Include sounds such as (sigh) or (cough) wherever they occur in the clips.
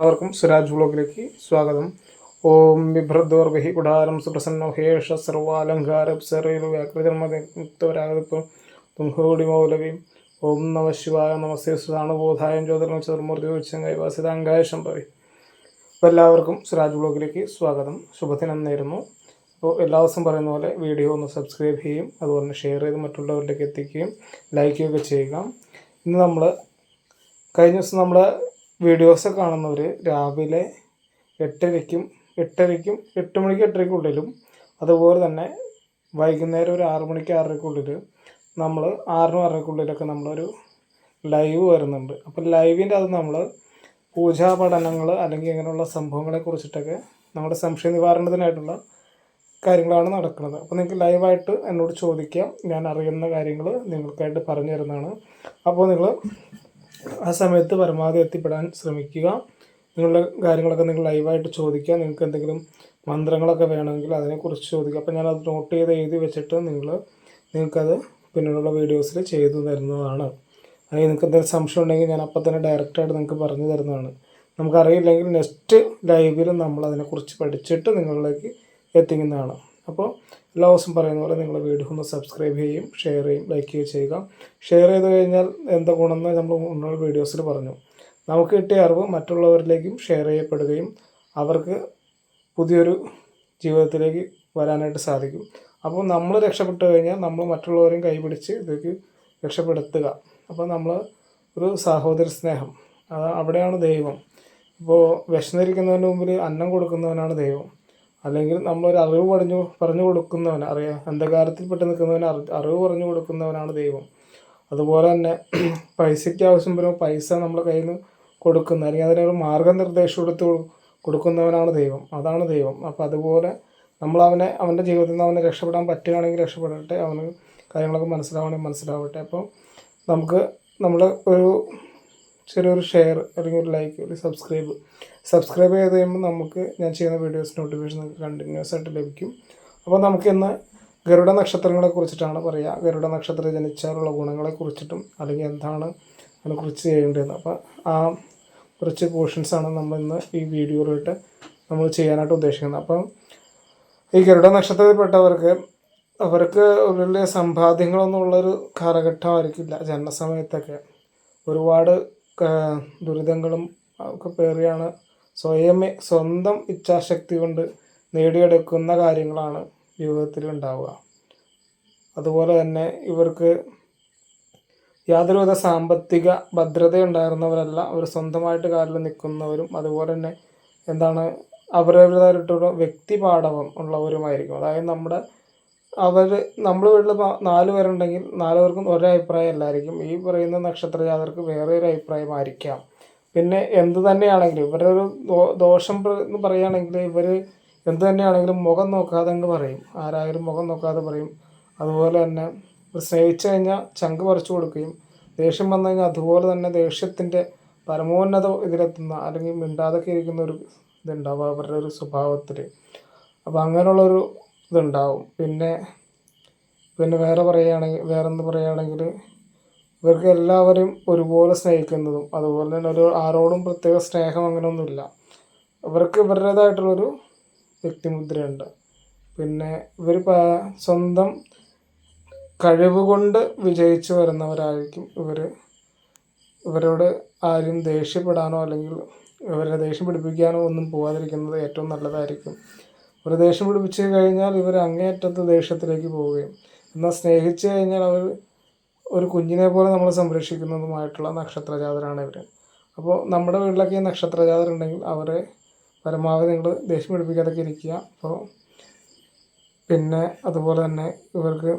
എല്ലാവർക്കും സുരാജ് വ്ളോഗിലേക്ക് സ്വാഗതം. ഓം ബിഭ്രദ്വർവഹി കുടാരം സുപ്രസന്നോ ഹേഷ തുംഹോടി മൗലവിയും ഓം നമ ശിവായ നമസ്തേ സുധാണുബോധായം ജ്യോതിർമ ചതുർമൂർത്തി ഉച്ചങ്ങായി വാസിതാങ്കായ ശംഭവി. അപ്പോൾ എല്ലാവർക്കും സുരാജ് വ്ളോഗിലേക്ക് സ്വാഗതം. ശുഭദിനം നേരുന്നു. അപ്പോൾ എല്ലാ ദിവസവും പറയുന്ന പോലെ വീഡിയോ ഒന്ന് സബ്സ്ക്രൈബ് ചെയ്യും അതുപോലെ തന്നെ ഷെയർ ചെയ്ത് മറ്റുള്ളവരിലേക്ക് എത്തിക്കുകയും ലൈക്ക് ചെയ്യുകയൊക്കെ ചെയ്യുക. ഇന്ന് നമ്മൾ കഴിഞ്ഞ ദിവസം നമ്മുടെ വീഡിയോസ് കാണുന്നവർ രാവിലെ എട്ടരയ്ക്കും എട്ടരയ്ക്കും എട്ട് മണിക്ക് എട്ടരയ്ക്കുള്ളിലും അതുപോലെ തന്നെ വൈകുന്നേരം ഒരു ആറ് മണിക്ക് ആറരയ്ക്കുള്ളിൽ നമ്മൾ ആറിനും ആറരയ്ക്കുള്ളിലൊക്കെ നമ്മളൊരു ലൈവ് വരുന്നുണ്ട്. അപ്പോൾ ലൈവിന്റെ അത് നമ്മൾ പൂജാ പഠനങ്ങൾ അല്ലെങ്കിൽ ഇങ്ങനെയുള്ള സംഭവങ്ങളെ കുറിച്ചിട്ടൊക്കെ നമ്മുടെ സംശയ നിവാരണത്തിനായിട്ടുള്ള കാര്യങ്ങളാണ് നടക്കുന്നത്. അപ്പോൾ നിങ്ങൾക്ക് ലൈവായിട്ട് എന്നോട് ചോദിക്കാം. ഞാൻ അറിയുന്ന കാര്യങ്ങൾ നിങ്ങൾക്കായിട്ട് പറഞ്ഞു തരുന്നതാണ്. അപ്പോൾ നിങ്ങൾ ആ സമയത്ത് പരമാവധി എത്തിപ്പെടാൻ ശ്രമിക്കുക. നിങ്ങളുടെ കാര്യങ്ങളൊക്കെ നിങ്ങൾ ലൈവായിട്ട് ചോദിക്കുക. നിങ്ങൾക്ക് എന്തെങ്കിലും മന്ത്രങ്ങളൊക്കെ വേണമെങ്കിൽ അതിനെക്കുറിച്ച് ചോദിക്കുക. അപ്പോൾ ഞാനത് നോട്ട് ചെയ്ത് എഴുതി വെച്ചിട്ട് നിങ്ങൾ നിങ്ങൾക്കത് പിന്നീടുള്ള വീഡിയോസിൽ ചെയ്തു തരുന്നതാണ്. അല്ലെങ്കിൽ നിങ്ങൾക്ക് എന്തെങ്കിലും സംശയം ഉണ്ടെങ്കിൽ ഞാൻ അപ്പം തന്നെ ഡയറക്റ്റായിട്ട് നിങ്ങൾക്ക് പറഞ്ഞു തരുന്നതാണ്. നമുക്കറിയില്ലെങ്കിൽ നെക്സ്റ്റ് ലൈവിലും നമ്മൾ അതിനെക്കുറിച്ച് പഠിച്ചിട്ട് നിങ്ങളിലേക്ക് എത്തിക്കുന്നതാണ്. അപ്പോൾ എല്ലാ ദിവസവും പറയുന്ന പോലെ നിങ്ങൾ വീഡിയോ ഒന്ന് സബ്സ്ക്രൈബ് ചെയ്യും ഷെയർ ചെയ്യും ലൈക്ക് ചെയ്യുകയും ചെയ്യുക. ഷെയർ ചെയ്ത് കഴിഞ്ഞാൽ എന്താ ഗുണമെന്ന് നമ്മൾ മുന്നോട്ട് വീഡിയോസിൽ പറഞ്ഞു. നമുക്ക് കിട്ടിയ അറിവ് മറ്റുള്ളവരിലേക്കും ഷെയർ ചെയ്യപ്പെടുകയും അവർക്ക് പുതിയൊരു ജീവിതത്തിലേക്ക് വരാനായിട്ട് സാധിക്കും. അപ്പോൾ നമ്മൾ രക്ഷപ്പെട്ടു കഴിഞ്ഞാൽ നമ്മൾ മറ്റുള്ളവരെയും കൈപിടിച്ച് ഇതിലേക്ക് രക്ഷപ്പെടുത്തുക. അപ്പോൾ നമ്മൾ ഒരു സഹോദര സ്നേഹം. അവിടെയാണ് ദൈവം. ഇപ്പോൾ വിശന്നിരിക്കുന്നവന്റെ മുമ്പിൽ അന്നം കൊടുക്കുന്നവനാണ് ദൈവം. അല്ലെങ്കിൽ നമ്മളൊരു അറിവ് പറഞ്ഞു പറഞ്ഞു കൊടുക്കുന്നവൻ അറിയാം അന്ധകാരത്തിൽ പെട്ട് അറി അറിവ് പറഞ്ഞു കൊടുക്കുന്നവനാണ് ദൈവം. അതുപോലെ തന്നെ (clears throat) പൈസയ്ക്ക് ആവശ്യം വരുമ്പോൾ പൈസ നമ്മുടെ കയ്യിൽ നിന്ന് കൊടുക്കുന്ന അല്ലെങ്കിൽ അതിനൊരു മാർഗനിർദ്ദേശം എടുത്ത് കൊടുക്കുന്നവനാണ് ദൈവം. അതാണ് ദൈവം. അപ്പോൾ അതുപോലെ നമ്മൾ അവനെ അവന്റെ ജീവിതത്തിൽ നിന്ന് അവനെ രക്ഷപ്പെടാൻ പറ്റുകയാണെങ്കിൽ രക്ഷപ്പെടട്ടെ അവന് കാര്യങ്ങളൊക്കെ മനസ്സിലാവണമെങ്കിൽ മനസ്സിലാവട്ടെ. അപ്പോൾ നമുക്ക് നമ്മൾ ഒരു ചെറിയൊരു ഷെയർ അല്ലെങ്കിൽ ഒരു ലൈക്ക് ഒരു സബ്സ്ക്രൈബ് സബ്സ്ക്രൈബ് ചെയ്ത് കഴിയുമ്പോൾ നമുക്ക് ഞാൻ ചെയ്യുന്ന വീഡിയോസ് നോട്ടിഫിക്കേഷൻ നിങ്ങൾക്ക് കണ്ടിന്യൂസ് ആയിട്ട് ലഭിക്കും. അപ്പോൾ നമുക്ക് ഇന്ന് ഗരുഡ നക്ഷത്രങ്ങളെ കുറിച്ചിട്ടാണ് പറയുക ഗരുഡ നക്ഷത്രം ജനിച്ചാലുള്ള ഗുണങ്ങളെ കുറിച്ചിട്ടും അല്ലെങ്കിൽ എന്താണ് അതിനെക്കുറിച്ച് ചെയ്യേണ്ടതെന്ന്. അപ്പോൾ ആ കുറച്ച് പോർഷൻസാണ് നമ്മൾ ഇന്ന് ഈ വീഡിയോയിലിട്ട് നമ്മൾ ചെയ്യാനായിട്ട് ഉദ്ദേശിക്കുന്നത്. അപ്പം ഈ ഗരുഡ നക്ഷത്രത്തിൽപ്പെട്ടവർക്ക് അവർക്ക് വലിയ സമ്പാദ്യങ്ങളൊന്നും ഉള്ളൊരു കാലഘട്ടമായിരിക്കില്ല ജനനസമയത്തൊക്കെ ഒരുപാട് ദുരിതങ്ങളും ഒക്കെ പേറിയാണ് സ്വയമേ സ്വന്തം ഇച്ഛാശക്തി കൊണ്ട് നേടിയെടുക്കുന്ന കാര്യങ്ങളാണ് ജീവിതത്തിൽ ഉണ്ടാവുക. അതുപോലെ തന്നെ ഇവർക്ക് യാതൊരുവിധ സാമ്പത്തിക ഭദ്രത ഉണ്ടായിരുന്നവരല്ല അവർ സ്വന്തമായിട്ട് കാലിൽ നിൽക്കുന്നവരും അതുപോലെ തന്നെ എന്താണ് അവരവരുടേതായിട്ടുള്ള വ്യക്തിപാടവം ഉള്ളവരുമായിരിക്കും. അതായത് നമ്മുടെ അവർ നമ്മുടെ വീട്ടിൽ നാല് പേരുണ്ടെങ്കിൽ നാല് പേർക്കും ഒരേ അഭിപ്രായം അല്ലായിരിക്കും. ഈ പറയുന്ന നക്ഷത്രജാതർക്ക് വേറെ ഒരു അഭിപ്രായമായിരിക്കാം. പിന്നെ എന്ത് തന്നെയാണെങ്കിലും ഇവരുടെ ഒരു ദോഷം എന്ന് പറയുകയാണെങ്കിൽ ഇവർ എന്ത് തന്നെയാണെങ്കിലും മുഖം നോക്കാതെ അങ്ങ് പറയും. ആരായാലും മുഖം നോക്കാതെ പറയും. അതുപോലെ തന്നെ സ്നേഹിച്ചു കഴിഞ്ഞാൽ ചങ്ക് പറിച്ചു കൊടുക്കുകയും ദേഷ്യം വന്നു കഴിഞ്ഞാൽ അതുപോലെ തന്നെ ദേഷ്യത്തിന്റെ പരമോന്നത ഇതിലെത്തുന്ന അല്ലെങ്കിൽ മിണ്ടാതൊക്കെ ഇരിക്കുന്ന ഒരു ഇതുണ്ടാവും. അവരുടെ ഒരു സ്വഭാവത്തിൽ അപ്പോൾ അങ്ങനെയുള്ളൊരു ഇതുണ്ടാവും. പിന്നെ പിന്നെ വേറെ പറയുകയാണെങ്കിൽ വേറെ എന്ന് പറയുകയാണെങ്കിൽ ഇവർക്ക് എല്ലാവരും ഒരുപോലെ സ്നേഹിക്കുന്നതും അതുപോലെ തന്നെ ഒരു ആരോടും പ്രത്യേക സ്നേഹം അങ്ങനെയൊന്നുമില്ല. ഇവർക്ക് ഇവരുടേതായിട്ടുള്ളൊരു വ്യക്തിമുദ്രയുണ്ട്. പിന്നെ ഇവർ സ്വന്തം കഴിവ് കൊണ്ട് വിജയിച്ചു വരുന്നവരായിരിക്കും ഇവർ ഇവരോട് ആരും ദേഷ്യപ്പെടാനോ അല്ലെങ്കിൽ ഇവരെ ദേഷ്യം പിടിപ്പിക്കാനോ ഒന്നും പോകാതിരിക്കുന്നത് ഏറ്റവും നല്ലതായിരിക്കും. ഒരു ദേഷ്യം പിടിപ്പിച്ച് കഴിഞ്ഞാൽ ഇവർ അങ്ങേയറ്റത്ത് ദേഷ്യത്തിലേക്ക് പോവുകയും എന്നാൽ സ്നേഹിച്ചു കഴിഞ്ഞാൽ അവർ ഒരു കുഞ്ഞിനെ പോലെ നമ്മൾ സംരക്ഷിക്കുന്നതുമായിട്ടുള്ള നക്ഷത്രജാതരാണ് ഇവർ അപ്പോൾ നമ്മുടെ വീട്ടിലൊക്കെ ഈ നക്ഷത്രജാതർ ഉണ്ടെങ്കിൽ അവരെ പരമാവധി നിങ്ങൾ ദേഷ്യം പിടിപ്പിക്കാതൊക്കെ ഇരിക്കുക. അപ്പോൾ പിന്നെ അതുപോലെ തന്നെ ഇവർക്ക്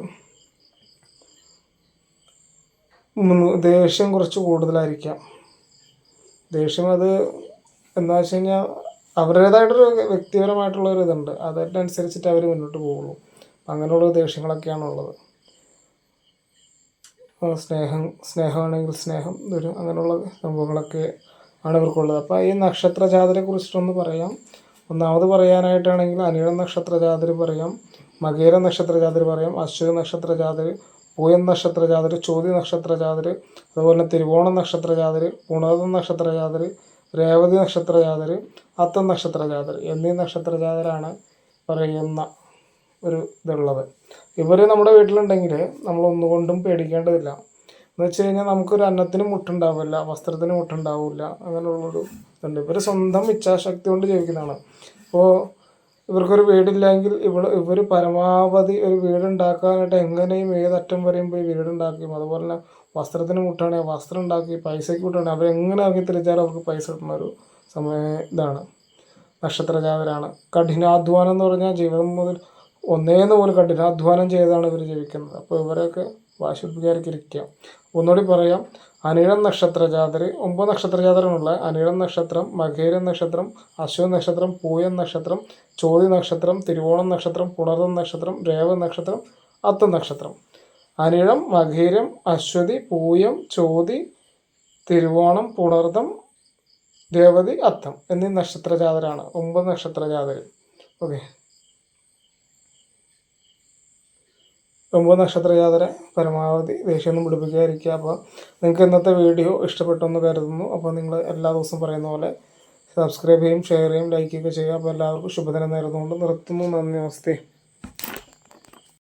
ദേഷ്യം കുറച്ച് കൂടുതലായിരിക്കാം. ദേഷ്യം അത് എന്താ വെച്ച് കഴിഞ്ഞാൽ അവരുടേതായിട്ടൊരു വ്യക്തിപരമായിട്ടുള്ള ഒരു ഇതുണ്ട് അതിനനുസരിച്ചിട്ട് അവർ മുന്നോട്ട് പോവുള്ളൂ അങ്ങനെയുള്ള ദേഷ്യങ്ങളൊക്കെയാണ് ഉള്ളത് സ്നേഹം സ്നേഹമാണെങ്കിൽ സ്നേഹം വരും അങ്ങനെയുള്ള സംഭവങ്ങളൊക്കെ ആണ് ഇവർക്കുള്ളത്. അപ്പോൾ ഈ നക്ഷത്ര ജാതരെ കുറിച്ചിട്ടൊന്ന് പറയാം. ഒന്നാമത് പറയാനായിട്ടാണെങ്കിൽ അനിഴ നക്ഷത്ര ജാതര് പറയാം മകേര നക്ഷത്ര ജാതര് പറയാം അശ്വതി നക്ഷത്ര ജാതര് പൂയൻ നക്ഷത്ര ജാതര് ചോതി നക്ഷത്ര ജാതര് അതുപോലെ തിരുവോണം നക്ഷത്ര ജാതര് പുണർന്ന നക്ഷത്ര ജാതര് രേവതി നക്ഷത്ര ജാതർ അത്തം നക്ഷത്ര ജാതർ എന്നീ നക്ഷത്ര ജാതരാണ് പറയുന്ന ഒരു ഇതുള്ളത്. ഇവർ നമ്മുടെ വീട്ടിലുണ്ടെങ്കിൽ നമ്മൾ ഒന്നുകൊണ്ടും പേടിക്കേണ്ടതില്ല. എന്ന് വെച്ച് കഴിഞ്ഞാൽ നമുക്കൊരു അന്നത്തിന് മുട്ടുണ്ടാവില്ല വസ്ത്രത്തിന് മുട്ടുണ്ടാവില്ല അങ്ങനെയുള്ളൊരു ഇതുണ്ട്. ഇവർ സ്വന്തം ഇച്ഛാശക്തി കൊണ്ട് ജീവിക്കുന്നതാണ്. അപ്പോൾ ഇവർക്കൊരു വീടില്ലെങ്കിൽ ഇവൾ ഇവർ പരമാവധി ഒരു വീടുണ്ടാക്കാനായിട്ട് എങ്ങനെയും ഏതറ്റം വരെയും പോയി വീടുണ്ടാക്കുകയും അതുപോലെ തന്നെ വസ്ത്രത്തിന് മുട്ടാണെങ്കിൽ വസ്ത്രം ഉണ്ടാക്കി പൈസയ്ക്ക് മുട്ടാണെങ്കിൽ അവരെങ്ങനെ ആക്കി തിരിച്ചാലും അവർക്ക് പൈസ കിട്ടുന്ന ഒരു സമയ ഇതാണ്. നക്ഷത്രജാതരാണ്. കഠിനാധ്വാനം എന്ന് പറഞ്ഞാൽ ജീവിതം മുതൽ ഒന്നേന്ന് പോലും കണ്ടില്ല. അധ്വാനം ചെയ്താണ് ഇവർ ജീവിക്കുന്നത്. അപ്പോൾ ഇവരൊക്കെ വാശിപ്പിക്കാതിരിക്കുക ഒന്നുകൂടി പറയാം. അനിഴം നക്ഷത്ര ജാതര് ഒമ്പത് നക്ഷത്ര ജാതരമുള്ള അനിഴം നക്ഷത്രം മകേരം നക്ഷത്രം അശ്വ നക്ഷത്രം പൂയം നക്ഷത്രം ചോതി നക്ഷത്രം തിരുവോണം നക്ഷത്രം പുണർതം നക്ഷത്രം രേവ നക്ഷത്രം അത്ത നക്ഷത്രം. അനിഴം മകേരം അശ്വതി പൂയം ചോതി തിരുവോണം പുണർതം രേവതി അത്തം എന്നീ നക്ഷത്ര ജാതരാണ് ഒമ്പത് നക്ഷത്ര ജാതര് ഓക്കെ. ഒമ്പത് നക്ഷത്ര ജാതര പരമാവധി ദേഷ്യമൊന്നും പിടിപ്പിക്കാതിരിക്കുക. അപ്പോൾ നിങ്ങൾക്ക് ഇന്നത്തെ വീഡിയോ ഇഷ്ടപ്പെട്ടെന്ന് കരുതുന്നു. അപ്പോൾ നിങ്ങൾ എല്ലാ ദിവസവും പറയുന്ന പോലെ സബ്സ്ക്രൈബ് ചെയ്യും ഷെയർ ചെയ്യും ലൈക്കൊക്കെ ചെയ്യുക. അപ്പോൾ എല്ലാവർക്കും ശുഭദിനം നേരുന്നുകൊണ്ട് നിർത്തുന്നു. നന്ദി നമസ്തേ.